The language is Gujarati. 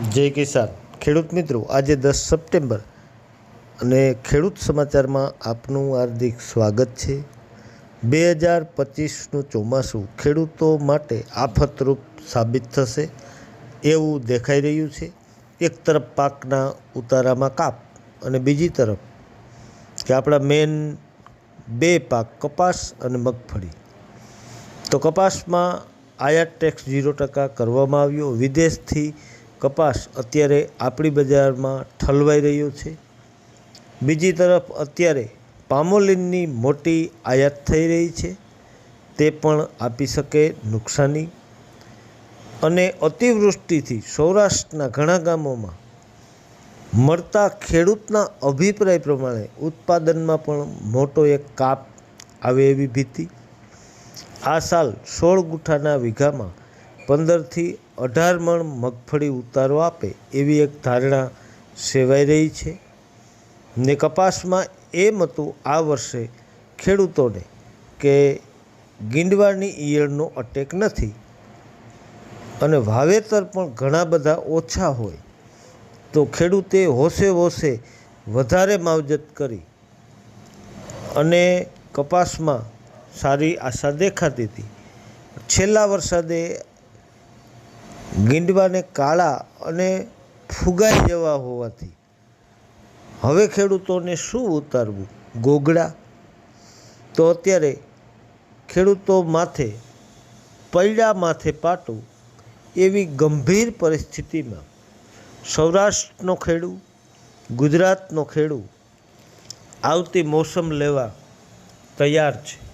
જય કિસાન. ખેડૂત મિત્રો, આજે દસ સપ્ટેમ્બર અને ખેડૂત સમાચારમાં આપનું હાર્દિક સ્વાગત છે. બે હજાર પચીસનું ચોમાસું ખેડૂતો માટે આફતરૂપ સાબિત થશે એવું દેખાઈ રહ્યું છે. એક તરફ પાકના ઉતારામાં કાપ અને બીજી તરફ કે આપણા મેન બે પાક કપાસ અને મગફળી. તો કપાસમાં આયાત ટેક્સ ઝીરો ટકા કરવામાં આવ્યો. વિદેશથી કપાસ અત્યારે આપણી બજારમાં ઠલવાઈ રહ્યો છે. બીજી તરફ અત્યારે પામોલિનની મોટી આયાત થઈ રહી છે. તે પણ આપી શકે નુકસાની. અને અતિવૃષ્ટિથી સૌરાષ્ટ્રના ઘણા ગામોમાં મળતા ખેડૂતના અભિપ્રાય પ્રમાણે ઉત્પાદનમાં પણ મોટો એક કાપ આવે એવી ભીતિ. આ સાલ સોળ ગુઠાના વીઘામાં પંદરથી અઢાર મણ મગફળી ઉતારો આપે એવી એક ધારણા સેવાઈ રહી છે. ને કપાસમાં એમ હતું આ વર્ષે ખેડૂતોને કે ગીંડવાની ઈયળનો અટેક નથી અને વાવેતર પણ ઘણા બધા ઓછા હોય તો ખેડૂતે હોશે હોશે વધારે માવજત કરી અને કપાસમાં સારી આશા દેખાતી હતી. છેલ્લા વરસાદે ગીંડવાને કાળા અને ફુગાઈ જવા હોવાથી. હવે ખેડૂતોને શું ઉતારવું? ગોગડા તો અત્યારે ખેડૂતો માથે, પૈડા માથે પાટું એવી ગંભીર પરિસ્થિતિમાં સૌરાષ્ટ્રનો ખેડૂ, ગુજરાતનો ખેડૂ આવતી મોસમ લેવા તૈયાર છે.